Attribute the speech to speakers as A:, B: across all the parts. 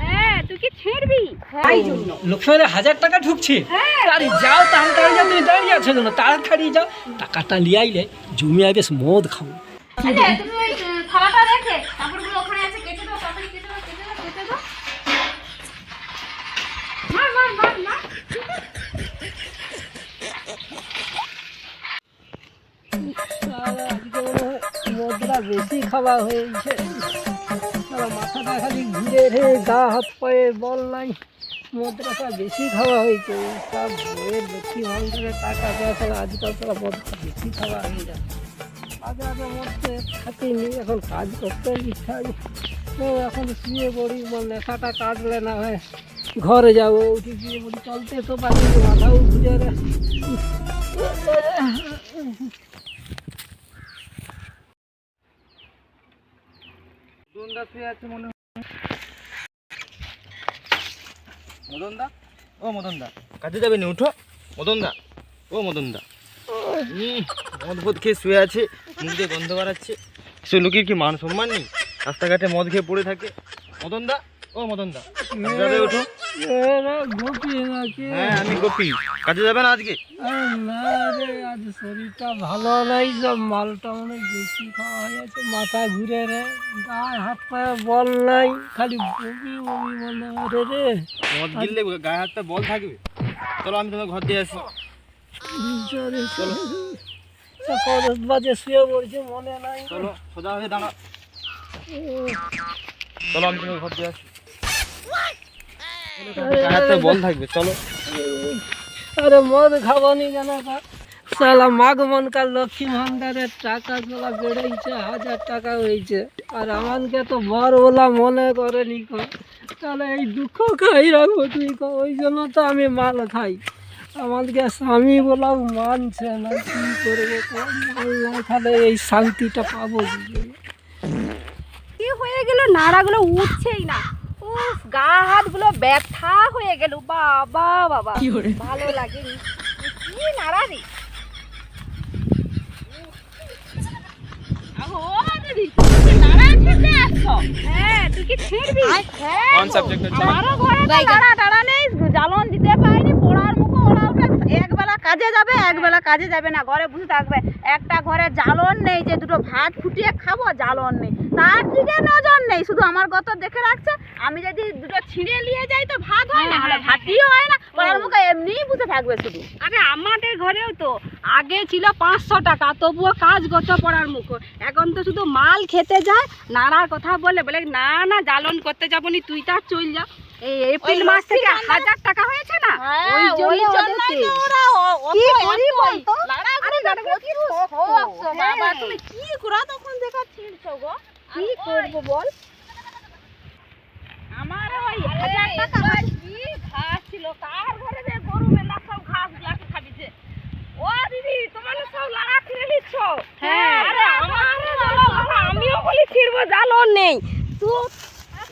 A: হ্যাঁ তুই কি ছেড়বি? তাই জন্য।
B: লোকসভায় হাজার টাকা ঢুকছে। আরে যাও তাড়াতাড়ি যাও তুমি দাঁড়িয়ে আছো কেন তাড়াতাড়ি যাও। টাকাটা নিয়ে আইলে জমিয়ে বেশ মদ খাব।
A: আরে তুমি ওই উম, থালাটা রেখে কাপড়গুলো ওখানে আছে কেটে দাও তাড়াতাড়ি কেটে দাও কেটে দাও কেটে দাও। মার মার মার মার।
B: মদটা বেশি খাওয়া হয়েছে। মাথাটা খালি ঘুরে রে, গা হাত পায়ে বল নাই। মদটা বেশি খাওয়া হয়েছে। সব বইয়ের বেশি ভাঙলে টাকা ছাড়া আজকাল তারা মদটা বেশি খাওয়া হয়ে যায় আগে আগে মদটা খাতেই এখন কাজ করতে ইচ্ছা ও এখন শুয়ে পড়ি মানে নেশাটা কাটলে না হয়। ঘরে যাব, উঠে গিয়ে বলি, চলতে তো পারি মাথাও ঘুরে
C: মদনদা? শুয়ে আছে মনে মদনদা ও মদনদা। কাজে যাবে নি উঠো। মদনদা? ও মদনদা। উম, মদ ফদ খেয়ে শুয়ে আছে মুখ দিয়ে গন্ধ বাড়াচ্ছে। সে লোকের কি মান সম্মান নেই? রাস্তাঘাটে মদ খেয়ে পড়ে থাকে। মদনদা? ও মদনদা। কাজে যাবে উঠো।
B: এরা গোপী নাকি?
C: হ্যাঁ আমি গোপী। কাজে যাবে না আজকে?
B: না রে আজ শরীরটা ভালো নাই সব মালটা অনেক বেশি খাওয়া হয়েছে মাথা ঘুরে রে গায়ে হাত পায়ে বল নাই খালি বমি বমি মনে হয় রে।
C: মদ গিললে গায়ে হাত পা বল থাকবে। চলো আমি তোমার ঘর দিয়ে আসি
B: চলে। বাজে শুয়ে পড়ছে মনে নাই।
C: চলো সোজা হয়ে দাঁড়া চলো আমি তোমার ঘর দিয়ে আসি গায়ে বল থাকবে চলো।
B: আরে মদ খাবানি কেন সালা মাঘ মনকার লক্ষ্মী ভান্ডারের টাকা বেড়েছে হাজার টাকা হয়েছে। আর তো বর ওলা মনে করেনি কো। তাহলে এই দুঃখ খাই রাখব তুই কো ওই জন্য তো আমি মাল খাই। আমাদেরকে স্বামী বলাও মানছে না কি করব? মাল না খালে এই শান্তিটা পাবো কি
A: কি হয়ে গেল? নাড়াগুলো উঠছেই না। উফ গা হাতগুলো ব্যথা হয়ে গেল। বাবা বাবা। ভালো লাগেনি। কি নাড়া রে? হ্যাঁ, তুই কি ছিঁড়বি? হ্যাঁ জ্বালন দিতে পারিনি, পোড়ার মুখো ওরা একবেলা কাজে যাবে একবেলা কাজে যাবে না ঘরে বসে থাকবে। একটা ঘরে জ্বালন নেই যে দুটো ভাত ফুটিয়ে খাব জ্বালন নেই। তার দিকে নজর নেই শুধু আমার গত দেখে রাখছে। আমি যদি দুটো ছিঁড়ে নিয়ে যাই তো ভাত হয় না হলে ভাতই হয় না। ওর মুখে এমনিই বসে থাকবে শুধু। আরে আমাদের ঘরেও তো আগে ছিল পাঁচশো টাকা তবুও কাজ করতে পড়ার মুখো। এখন তো শুধু মাল খেতে যায় নাড়ার কথা বলে বলে না না জ্বালন করতে যাবনি তুই তার চল যা। এই এপ্রিল মাস থেকে হাজার টাকা হয়েছে না? ওই জন্য কি? করি বলতো? আরে বাবা তুমি কি করা তখন দেখা ছিড়ছো গো কি করব বল? আমার ওই হাজার টাকা কি ঘাস ছিল। কার ঘরে যে গরু মেলা সব ঘাস গুলাকে খাবিছে ও দিদি তোমার সব লাড়া ছিঁড়ে নিচ্ছ? হ্যাঁ। আরে আমার আমিও বলি ছিড়বো জালো নেই। তো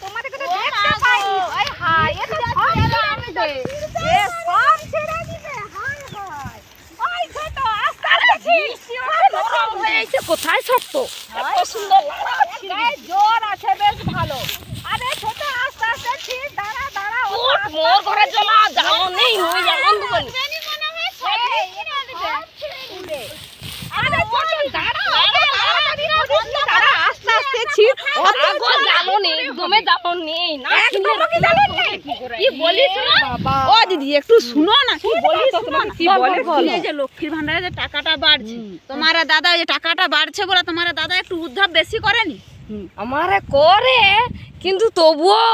A: তোমাদের কথা দেখতে পাইনি ওই হাই এটা সব ছিঁড়ে দিবে এ সব ছিঁড়ে দিবে। হাই হাই। ওই ছোট আস্তে আস্তে ছিড়ছি নরম হয়েছে কোথায় শক্ত এত সুন্দর ছিঁড়বি জোর আছে বেশ ভালো। আরে ছোট আস্তে আস্তে ছিড় দাঁড়া দাঁড়া মোর ঘরে জ্বালা জানো নেই মুই জানো দুবনি আরে ছোট দাঁড়া দাঁড়া আস্তে আস্তে ছিড় আগো জানো নেই একদমে জানো নেই না কি বলিস ও দিদি একটু শুনো না কি বলিস? কি বলে যে লক্ষ্মীর ভান্ডারে যে টাকাটা বাড়ছে তোমার দাদা এই যে টাকাটা বাড়ছে বলে তোমার দাদা একটু উদ্ধার বেশি করেনি?
D: আমারে করে কিন্তু তবুও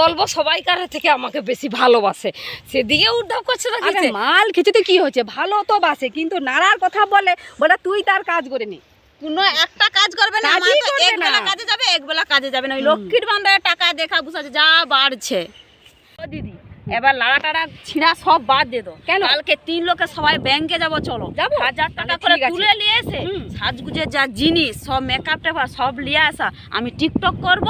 D: বলব সবাইকার থেকে আমাকে বেশি ভালোবাসে। সেদিকে উদ্ধার করছে না
A: আরে মাল খেতে কি হয়েছে ভালো তো বাসে কিন্তু নাড়ার কথা বলে বলে তুই তার কাজ করে নি।
E: কোনো একটা কাজ করবে না আমার তো
A: করবে
E: এক বেলা কাজে যাবে এক বেলা কাজে যাবে না। ওই লক্ষ্মীর ভান্ডারের টাকা দেখা বুঝাচ্ছে যা বাড়ছে।
A: ও দিদি এবার লাড়া টাড়া ছিঁড়া সব বাদ দিয়ে দো কেন?
E: কালকে তিন লোকে সবাই ব্যাংকে যাব চলো।
A: যাব?
E: হাজার টাকা করে তুলে নিয়ে এসে সাজগুজের যা জিনিস সব মেকআপ টেকআপ সব নিয়ে আসা। আমি টিকটক করব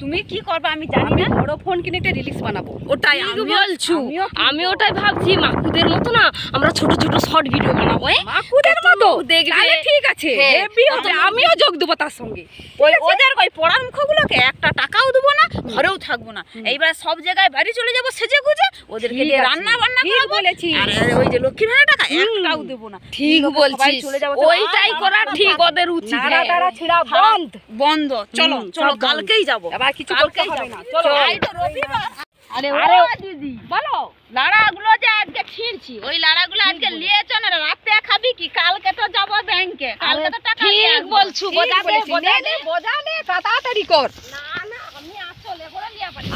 E: তুম- কি করবে আমি জানি না।
A: বড় ফোন কিনে একটা রিলিক্স বানাবো।
E: ওটাই আমি
D: বলছো? আমি ওটাই ভাবছি মাকুদের মতো না আমরা ছোট ছোট শর্ট ভিডিও বানাবো
A: মাকুদের মতো?
D: দেখবে।
A: ঠিক আছে।
D: হ্যাঁ।
A: আমিও যোগ দেবো তার সঙ্গে।
E: ওই ওদের ওই পড়ার মুখগুলোকে একটা টাকাও দেবো না ঘরেও থাকব না। এইবার সব জায়গায় বাড়ি চলে যাব সেজে গুজে ওদেরকে দিয়ে রান্না বান্না করাবো।
A: বলেছিস।
E: আর ওই যে লক্ষ্মী ভাড়া টাকা একটাও দেবো না।
A: ঠিক বলছিস। ওইটাই করা ঠিক ওদের উচিত।
E: নাড়া টাড়া
A: ছিড়া
E: বন্ধ। বন্ধ। চলো চলো কালকেই যাব।
A: আবার কিছু করতে হবে না।
E: চলো। আরে
A: আরে
E: দিদি।
A: বলো।
E: লাড়াগুলো যে আজকে ছিঁড়ছি ওই লাড়াগুলো আজকে নিয়েছো না রাতে খাবি কি? কালকে তো যাব ব্যাংকে। কালকে তো টাকা
A: ঠিক। বলছু
E: ঠিক
A: বোঝাবে
E: বলেছি, নে, না
A: নে।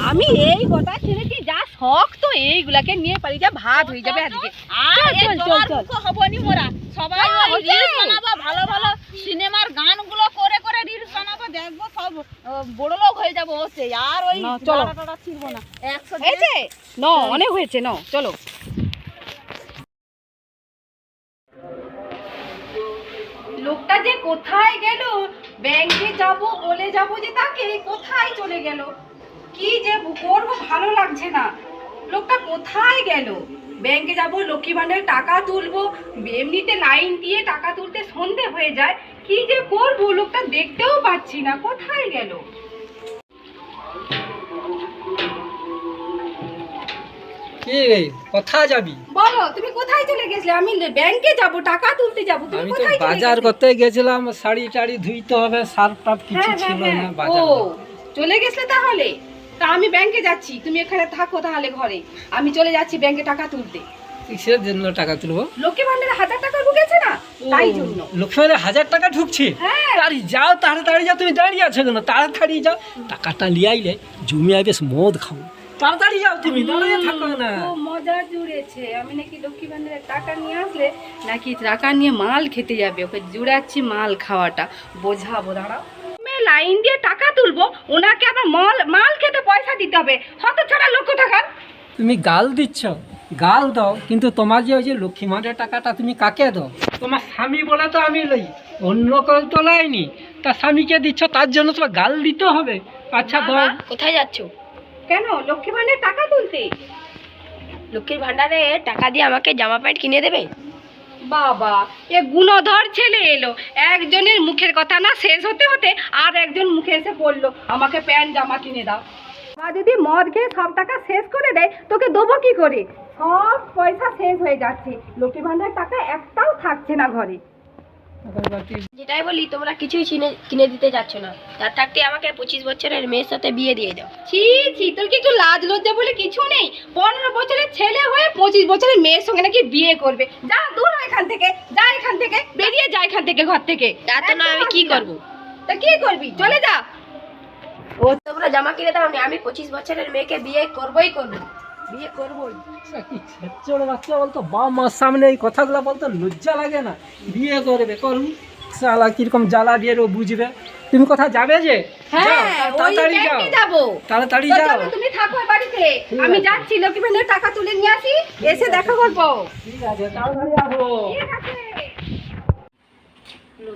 A: আমি এই গোটা ছেড়েছি যা শখ তো এইগুলাকে নিয়ে পারি যা ভাত হয়ে যাবে আজকে
E: আর
A: চল, চল, চল।
E: হবনি মোরা। সবাই রিলস বানাবো ভালো ভালো সিনেমার গানগুলো করে করে রিলস বানাবো দেখব সব বড় লোক হয়ে যাব আর ওই
A: চলো।
E: ছিড়বো না। একশো
A: হয়েছে? ন অনেক হয়েছে ন চলো। লোকটা যে কোথায় গেল? ব্যাংকে যাব বলে যাব যে তাকে কোথায় চলে গেল? কি যে করব ভালো লাগছে না। লোকটা কোথায় গেল? ব্যাংকে যাব লক্ষ্মী ভাণ্ডারের টাকা তুলবো এমনিতে লাইন দিয়ে টাকা তুলতে সন্ধে হয়ে যায়। কি যে করব? লোকটা দেখতেও পাচ্ছি না কোথায় গেল?
B: কি রে? কোথা যাবি?
A: বলো তুমি কোথায় চলে গেছিলে? আমি ব্যাংকে যাব টাকা তুলতে যাব তুমি
B: আমি তো
A: কোথায় চলে
B: বাজার
A: গেছিলে?
B: করতে গেছিলাম শাড়ি টাড়ি ধুইতে হবে সার্ফ কিছু
A: হ্যাঁ,
B: ছিল
A: হ্যাঁ,
B: না
A: হ্যাঁ।
B: বাজার
A: ও চলে গেছিলে তাহলে? তা আমি ব্যাংকে যাচ্ছি। তুমি এখানে থাকো তাহলে ঘরে। আমি চলে যাচ্ছি ব্যাংকে টাকা তুলতে।
B: কিসের জন্য টাকা তুলবো?
A: লক্ষ্মী ভান্ডারে হাজার টাকা ঢুকেছে না? তাই জন্য।
B: লক্ষ্মীর হাজার টাকা ঢুকছে?
A: হ্যাঁ।
B: আরে যাও তাড়াতাড়ি যাও তুমি দাঁড়িয়ে আছো কেন? তাড়াতাড়ি যাও। টাকাটা নিয়ে আইলে জমিয়ে বেশ মদ খাব তাড়াতাড়ি যাও তুমি দাঁড়িয়ে থাকো না।
A: মজা জুড়েছে। আমি নাকি লক্ষ্মী ভান্ডারের টাকা নিয়ে আসলে নাকি টাকা নিয়ে মাল খেতে যাবে। ওকে জুড়াচ্ছি মাল খাওয়াটা। বোঝাবো দাঁড়াও। লাইন দিয়ে টাকা তুলবো ওনাকে আবার মাল মাল খেতে পয়সা দিতে হবে। হত ছাড়া লক্ষ টাকার
B: তুমি গাল দিচ্ছ। গাল দাও কিন্তু তোমার যে ওই যে লক্ষ্মী মাঠের টাকাটা তুমি কাকে দাও? তোমার স্বামী বলে তো আমি লই অন্য কেউ তো লাইনি। তা স্বামীকে দিচ্ছ? তার জন্য তোমার গাল দিতে হবে। আচ্ছা দাও
A: কোথায় যাচ্ছ? কেন? লক্ষ্মী ভান্ডারের টাকা তুলতে। লক্ষ্মীর ভান্ডারে টাকা দিয়ে আমাকে জামা প্যান্ট কিনে দেবে? বাবা, এ গুণধর ছেলে এলো। একজনের মুখের কথা না শেষ হতে হতে আর একজন মুখে এসে পড়ল আমাকে প্যান্ট, জামা কিনে দাও। বা যদি মদ খেয়ে সব টাকা শেষ করে দেয়, তোকে দেবো কি করে? সব পয়সা শেষ হয়ে যাচ্ছে। লক্ষ্মী ভান্ডার টাকা একটাও থাকছে না ঘরে।
D: যেটাই বলি তোমরা কিছুই কিনে কিনে দিতে যাচ্ছ না। তার থাকতে আমাকে পঁচিশ বছরের মেয়ের সাথে বিয়ে দিয়ে দাও।
A: ছি ছি তোর কি একটু লাজ লজ্জা বলে কিছু নেই? পনেরো বছরের ছেলে হয়ে পঁচিশ বছরের মেয়ের সঙ্গে নাকি বিয়ে করবে? যা দূর এখান থেকে যা এখান থেকে বেরিয়ে যা এখান থেকে ঘর থেকে।
D: তা তো না আমি কি করব?
A: তা কি করবি? চলে যা।
D: ও তোমরা জামা কিনে দাও আমি পঁচিশ বছরের মেয়েকে বিয়ে করবই করব। বিয়ে করবই
B: কি ছেচড় বাচ্চা বলতো? বা মার সামনে এই কথাগুলো বলতো লজ্জা লাগে না। বিয়ে করবে করুন। শালা কীরকম জ্বালা দিয়ে ও বুঝবে। তুমি কোথাও যাবে যে?
A: হ্যাঁ
B: তাড়াতাড়ি যাও।
A: যাব।
B: তাড়াতাড়ি যাও।
A: তুমি থাকো বাড়িতে। আমি যাচ্ছি লক্ষ্মী টাকা তুলে নিয়ে আসি এসে দেখা করব।
B: ঠিক আছে তাড়াতাড়ি আসো।
A: ঠিক আছে।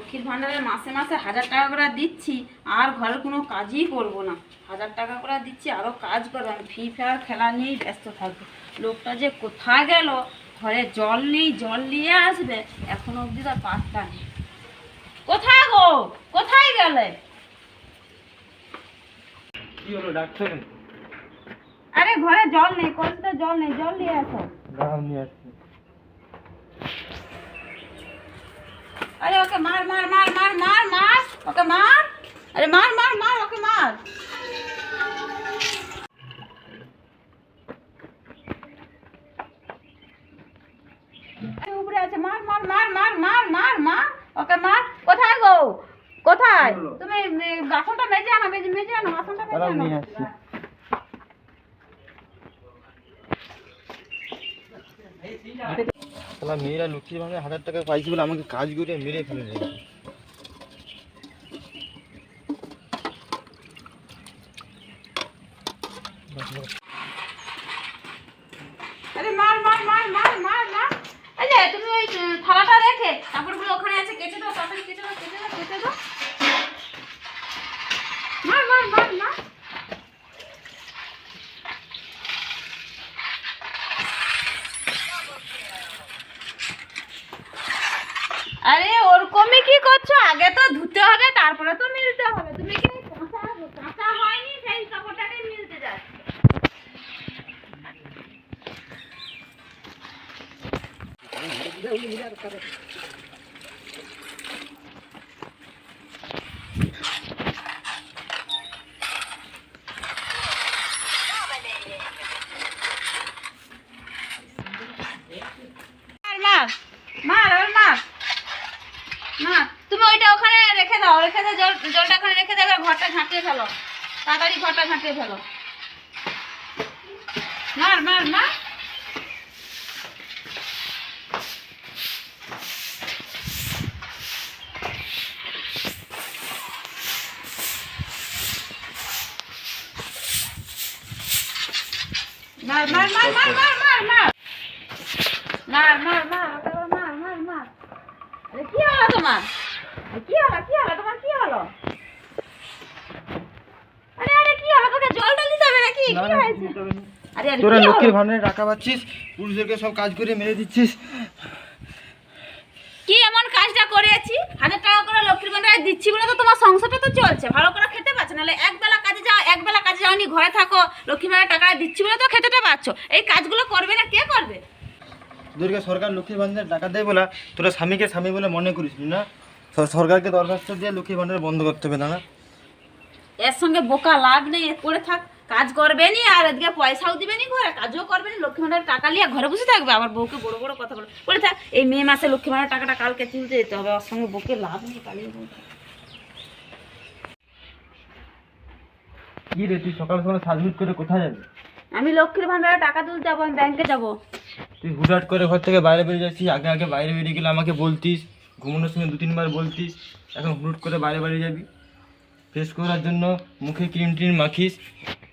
E: লক্ষ্মীর ভান্ডারে মাসে মাসে হাজার টাকা করে দিচ্ছি আর ঘরের কোনো কাজই করব না। হাজার টাকা করে দিচ্ছি আরও কাজ করব। আমি ফ্রি ফায়ার খেলা নিয়েই ব্যস্ত থাকব। লোকটা যে কোথায় গেল? ঘরে জল নেই জল নিয়ে আসবে। এখনও অবধি তার পাত্তা নেই। কোথায় গো? কোথায় গেলে?
C: কি হলো ডাক্তার
E: আরে ঘরে জল নেই কলসিতে জল নেই জল নিয়ে আসো।
C: দাঁড়াও নিয়ে আসছি।
E: আরে ওকে মার মার মার মার মার মার ওকে মার আরে মার মার মার ওকে মার উপরে আছে মার মার মার মার মার মার মার ওকে মার কোথায় গো কোথায় তুমি বাসনটা মেজে আনো মেজে আনো বাসনটা মেজে আনো
C: মেয়েরা লক্ষ্মীর ভাঙে হাজার টাকা পাইছি বলে আমাকে কাজ করে মেরে ফেলে রেখেছে।
E: আরে মার মার মার মার মার মার এই যে তুমি ওই উম, থালাটা রেখে কাপড়গুলো ওখানে আছে কেচে দাও তাড়াতাড়ি কেচে দাও কেচে দাও কেচে দাও মার মার মার মার আরে ওরকমই কি করছ আগে তো ধুতে হবে তারপরে তো মিলতে হবে তুমি কি কাঁচা কাঁচা হয়নি সেই কাপড়টাকে মার মার মার আর মার মার তুমি ওইটা ওখানে রেখে দাও রেখে জলটা ওখানে রেখে দাও ঘরটা ঝাঁটিয়ে ফেলো। তাড়াতাড়ি ঘরটা ঝাঁটিয়ে ফেলো মার মার মার মার মার মার মার মার মার মার মার মার মার ওকে আবার মার মার মার আরে কি হলো তোমার আরে কি হলো কি হলো তোমার কি হলো আরে আরে কি হলো তোকে জল নাকি কি হয়েছে আরে আরে
C: তোরা? টাকা পাচ্ছিস পুরুষদেরকে সব কাজ করে মেরে দিচ্ছিস
E: কি এমন কাজটা করেছি হাজার টাকা করে লক্ষ্মীর ভান্ডারে দিচ্ছি বলে তো তোমার সংসারটা তো চলছে ভালো করে খেতে পাচ্ছ নাহলে একবেলা কাজে যাও একবেলা কাজে যাওনি ঘরে থাকো লক্ষ্মী ভান্ডারে টাকা দিচ্ছি বলে তো খেতেটা পাচ্ছ। এই কাজগুলো করবে না কে করবে?
C: তোদেরকে সরকার লক্ষ্মী ভান্ডারে টাকা দেয় বলা তোরা স্বামীকে স্বামী বলে মনে করিস না সর- সরকারকে দরখাস্ত দিয়ে লক্ষ্মী ভান্ডার বন্ধ করতে হবে দাদা।
E: এর সঙ্গে বোকা লাভ নেই করে থাক। কাজ করবে নি আর এদিকে পয়সাও দিবে নি ঘরে কাজও করবে নি লক্ষ্মী ভান্ডারের টাকা নিয়ে ঘরে বসে থাকবে আমার বউকে বড় বড় কথা বলে। বলে থাক এই মে মাসে লক্ষ্মী ভান্ডারের টাকাটা কালকে তুলতে যেতে হবে ওর সঙ্গে বউকে লাভ নেই পালিয়ে বউ
C: কি রে তুই সকাল সকাল সাজগুজ করে কোথায় যাবি?
E: আমি লক্ষ্মীর ভান্ডারে টাকা তুলতে যাব আমি ব্যাংকে যাব।
C: তুই হুটহাট করে ঘর থেকে বাইরে বেরিয়ে যাচ্ছিস আগে আগে বাইরে বেরিয়ে গেলে আমাকে বলতিস ঘুমানোর সময় দু তিনবার বলতিস এখন হুট করে বাইরে বাইরে যাবি। ফেস করার জন্য মুখে ক্রিম ট্রিম মাখিস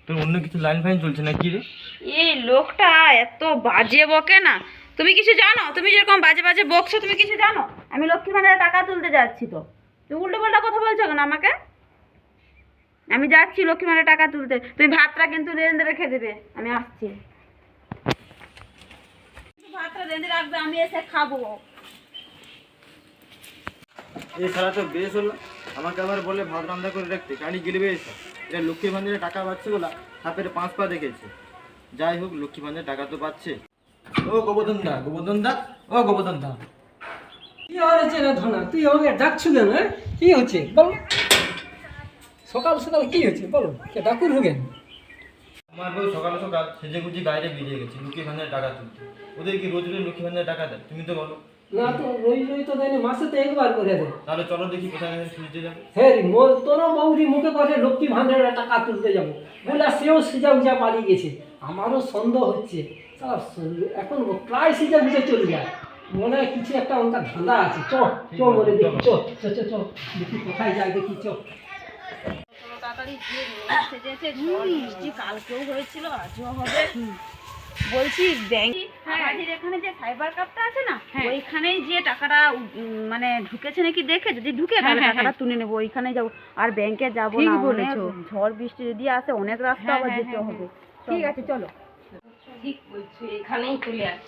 C: তোর অন্য কিছু লাইন ফাইন চলছে না কি রে?
E: এই লোকটা এত বাজে বকে না। তুমি কিছু জানো? তুমি যেরকম বাজে বাজে বকছো তুমি কিছু জানো? আমি লক্ষ্মী ভান্ডারে টাকা তুলতে যাচ্ছি তো। তুমি উল্টো পাল্টা কথা বলছো কেন আমাকে? আমি যাচ্ছি লক্ষ্মী ভান্ডারে টাকা তুলতে। তুমি ভাতটা কিন্তু রেঁধে রেখে দেবে। আমি আসছি। ভাতটা রেঁধে রাখবে আমি এসে খাব।
C: এই সারা তো বেশ হলো। আমাকে আবার বলে ভাত রান্না করে রাখতে। গাড়ি গেলবে এসে। এটা লক্ষ্মী ভান্ডারে টাকা পাচ্ছে বলা সাপের পাঁচ পা দেখেছে। যাই হোক লক্ষ্মী ভান্ডারে টাকা তো পাচ্ছে। ও গোবর্ধন দা গোবর্ধন দা ও গোবর্ধন দা
B: কি হয়েছে রে ধনা? তুই আমাকে ডাকছু কেন হ্যাঁ? কি হচ্ছে? বল। সকাল সকাল কি হয়েছে? বলো কে ডাকুর হোগেন।
C: আমার বউ সকাল সকাল সেজে গুজে বাইরে বেরিয়ে গেছে লক্ষ্মী ভান্ডারে টাকা তুলতে। ওদের কি রোজ রোজ লক্ষ্মী ভান্ডারে টাকা দেয় তুমি তো বলো।
B: না তো রই রই তো দেয়নি মাসে তো একবার করে দেয়।
C: তাহলে চলো দেখি কোথায় শুনতে যাবে।
B: হ্যাঁ মোর তোর বৌদি মুখে কথা লক্ষ্মী ভান্ডারে টাকা তুলতে যাব। বলে সেও সিজা উজা পালিয়ে গেছে আমারও সন্দেহ হচ্ছে। এখন প্রায় সিজা বুঝে চলে যায়। মনে হয় কিছু একটা অনকা ধান্দা আছে। চ চ বলে দেখি চ চ চ দেখি কোথায় যায় দেখি চ।
E: তাড়াতাড়ি গিয়ে সেজেছে ঝড় বৃষ্টি কালকেও হয়েছিল আজও হবে। বলছি ব্যাংক আমাদের এখানে যে সাইবার কাপটা আছে না ওইখানেই যে টাকাটা মানে ঢুকেছে নাকি দেখে যদি ঢুকে তাহলে টাকাটা তুলে নেব ওইখানে যাব। আর ব্যাংকে যাব না অনেক ঝড় বৃষ্টি যদি আসে অনেক রাস্তা আবার যেতে হবে। ঠিক আছে চলো।
D: ঠিক বলছো এখানেই চলে আস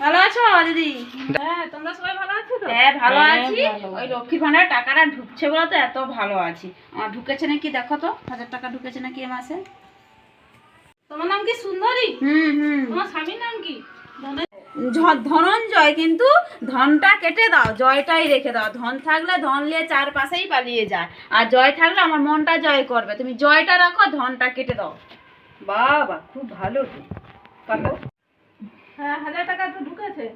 E: ভালো আছো দিদি? হ্যাঁ তোমরা সবাই ভালো আছো তো? হ্যাঁ ভালো আছি। ওই লক্ষ্মী ভান্ডার টাকাটা ঢুকছে বলে তো এত ভালো আছি। আমার ঢুকেছে নাকি দেখো তো হাজার টাকা ঢুকেছে নাকি এ মাসে?
A: তোমার নাম কি সুন্দরী?
E: হুম হুম।
A: তোমার স্বামীর নাম কি?
E: ধনঞ্জয় কিন্তু ধনটা কেটে দাও জয়টাই রেখে দাও। ধন থাকলে ধন নিয়ে চারপাশেই পালিয়ে যায়। আর জয় থাকলে আমার মনটা জয় করবে। তুমি জয়টা রাখো ধনটা কেটে দাও। বাবা খুব ভালো
A: হ্যাঁ হাজার টাকা তো ঢুকেছে।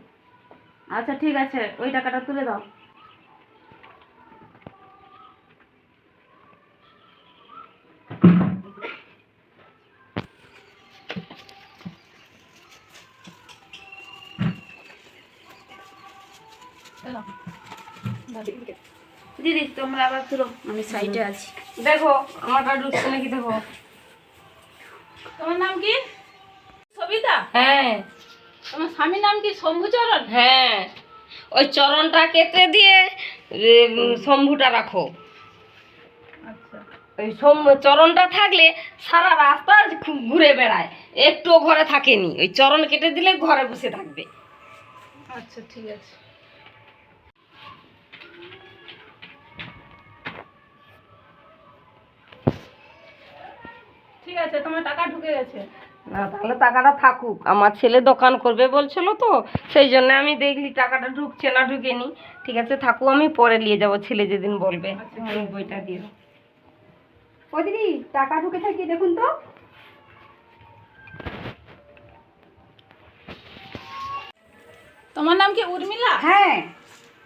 E: আচ্ছা ঠিক আছে ওই টাকাটা তুলে দাও। দিদি তোমরা আবার তুলো আমি সাইডে আছি।
D: দেখো আমারটা ঢুকছে নাকি দেখো।
A: তোমার নাম কি? সবিতা?
D: হ্যাঁ।
A: তোমার স্বামীর নাম কি শম্ভুচরণ?
D: হ্যাঁ। ওই চরণটা কেটে দিয়ে শম্ভুটা রাখো।
A: আচ্ছা।
D: ওই চরণটা থাকলে সারা রাস্তা ঘুরে বেড়ায়। একটুও ঘরে থাকেনি। ওই চরণ কেটে দিলে ঘরে বসে থাকবে।
A: আচ্ছা ঠিক আছে।
F: ঠিক আছে তোমার টাকা ঢুকে গেছে।
D: না তাহলে টাকাটা থাকুক। আমার ছেলে দোকান করবে বলছিল তো সেই জন্য আমি দেখলি টাকাটা ঢুকছে না ঢুকেনি। ঠিক আছে থাকুক আমি পরে নিয়ে যাব ছেলে যেদিন বলবে। এই বইটা দিয়ে।
A: ও দিদি টাকা ঢুকে থাকি দেখুন তো।
F: তোমার নাম কি উর্মিলা?
A: হ্যাঁ।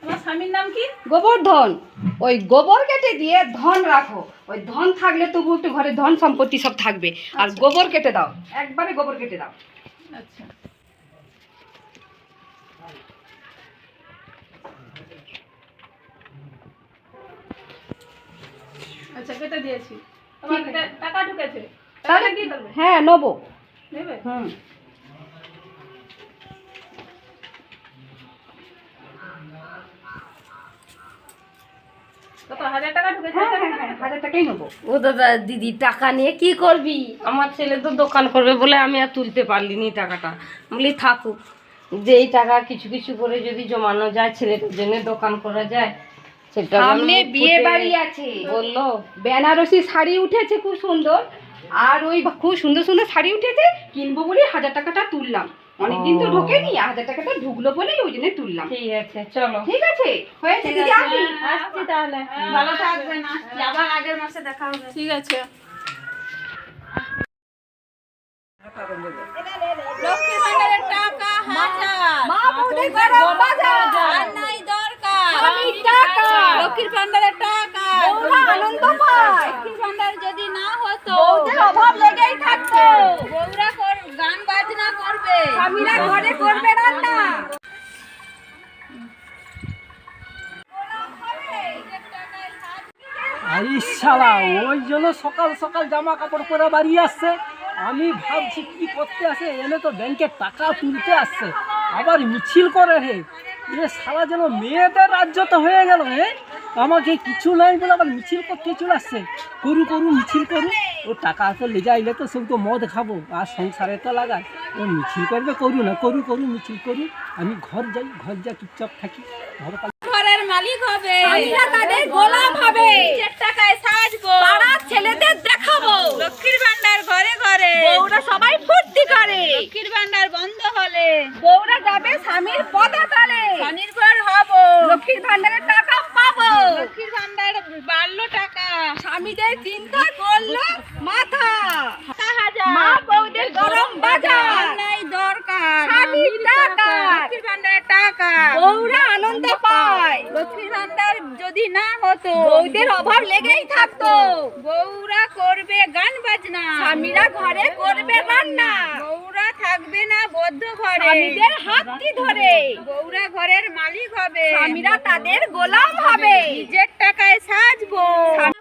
F: তোমার স্বামীর নাম কি?
A: গোবর্ধন। ওই গোবর কেটে দিয়ে ধন রাখো। ওই ধন থাকলে তবু একটু ঘরে ধন সম্পত্তি সব থাকবে। আর গোবর কেটে দাও। একবারে গোবর কেটে দাও।
F: আচ্ছা। আচ্ছা কেটে দিয়েছি। তোমার টাকা ঢুকেছে।
A: তাহলে
F: কি করবে
A: হ্যাঁ নেব।
F: নেবে?
A: হুম।
D: ও দাদা দিদি টাকা নিয়ে কি করবি? আমার ছেলে তো দোকান করবে বলে আমি আর তুলতে পারলিনি টাকাটা। বলি থাকুক। যে এই টাকা কিছু কিছু করে যদি জমানো যায় ছেলেটার জন্য দোকান করা যায় সেটা
A: সামনে বিয়ে বাড়ি আছে।
D: বলল
A: বেনারসি শাড়ি উঠেছে খুব সুন্দর। আর ওই খুব সুন্দর সুন্দর শাড়ি উঠেছে কিনবো বলে হাজার টাকাটা তুললাম। অনেকদিন তো ঢোকেনি হাজার টাকাটা ঢুকলো বলেই ওই জন্য তুললাম।
D: ঠিক আছে চলো।
A: ঠিক আছে? হয়েছে দিদি আসি
E: আসছি তাহলে। ভালো থাকবেন আসছি। আবার আগের মাসে দেখা হবে।
F: ঠিক আছে।
E: লক্ষ্মী ভান্ডারের টাকা হাজার।
A: মা বৌদি গরম বাজার।
E: আর নাই দরকার।
A: আমি টাকা।
E: লক্ষ্মীর ভান্ডারের টাকা।
A: বৌমা আনন্দ পায়।
E: লক্ষ্মীর ভান্ডার যদি না হতো
A: অভাব লেগেই থাকতো।
E: বউরা গান বাজনা করবে।
A: স্বামীরা ঘরে করবে রান্না।
B: শালা ওই জন্য সকাল সকাল জামা কাপড় পরে বাড়ি আসছে। আমি ভাবছি কি করতে আসে এনে তো ব্যাংকে টাকা তুলতে আসছে। আবার মিছিল করে হে। এ সারা যেন মেয়েদের রাজ্য তো হয়ে গেল হে। আমাকে কিছু নাই বলে আবার মিছিল করতে চলে আসছে। করু করু মিছিল করু। ও টাকা তো লে যাইলে তো সব তো মদ খাব আর সংসারে তো লাগায় ও মিছিল করবে করু না করু করু মিছিল করু। আমি ঘর যাই ঘর যা চুপচাপ থাকি। ঘর
E: ঘরের মালিক হবে।
A: তাদের গোলাম হবে।
E: টাকায় সাজবো।
A: পাড়ার ছেলেদের দেখাবো।
E: লক্ষ্মীর ভান্ডার ঘরে ঘরে।
A: বউরা সবাই ফুর্তি করে।
E: লক্ষ্মীর ভান্ডার বন্ধ হলে।
A: বউরা যাবে স্বামীর পদাতলে
E: স্বনির্ভর হব
A: লক্ষ্মীর ভান্ডারের টাকা পাবো
E: লক্ষ্মীর ভান্ডার বাড়লো টাকা
A: স্বামীদের চিন্তা করল মাথা
E: হাজার
A: মা বউদের গরম বাজার
E: নাই দরকার
A: স্বামীর টাকা
E: লক্ষ্মীর ভান্ডারের টাকা
A: বউরা আনন্দ পায়
E: লক্ষ্মীর ভান্ডার যদি না হতো
A: বউদের অভাব লেগেই থাকতো
E: বউরা করবে গান বাজনা
A: স্বামীরা ঘরে করবে রান্না
E: বউরা থাকবে না বদ্ধ ঘরে
A: ধরে।
E: বউরা ঘরের মালিক হবে।
A: স্বামীরা তাদের গোলাম হবে।
E: নিজের টাকায় সাজবো।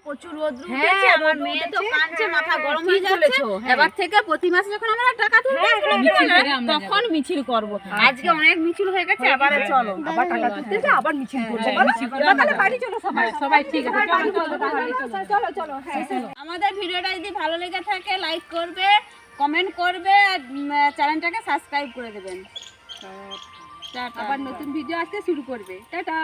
E: প্রচুর রোদ
A: হ্যাঁ,
E: উঠেছে আমার মেয়ে তো কাঁদছে
A: হ্যাঁ,
E: মাথা গরম হয়ে যাচ্ছে। এবার থেকে প্রতি মাসে যখন আমরা টাকা তখন মিছিল করব। আজকে অনেক মিছিল হয়ে গেছে আবার চলো
A: আবার টাকা তুলতে যা আবার মিছিল করব এবার তাহলে বাড়ি চলো সবাই। সবাই ঠিক আছে চলো চলো চলো
E: আমাদের ভিডিওটা যদি ভালো লেগে থাকে লাইক করবে কমেন্ট করবে আর চ্যানেলটাকে সাবস্ক্রাইব করে দেবেন।
A: আবার নতুন ভিডিও আসতে শুরু করবে। টাটা!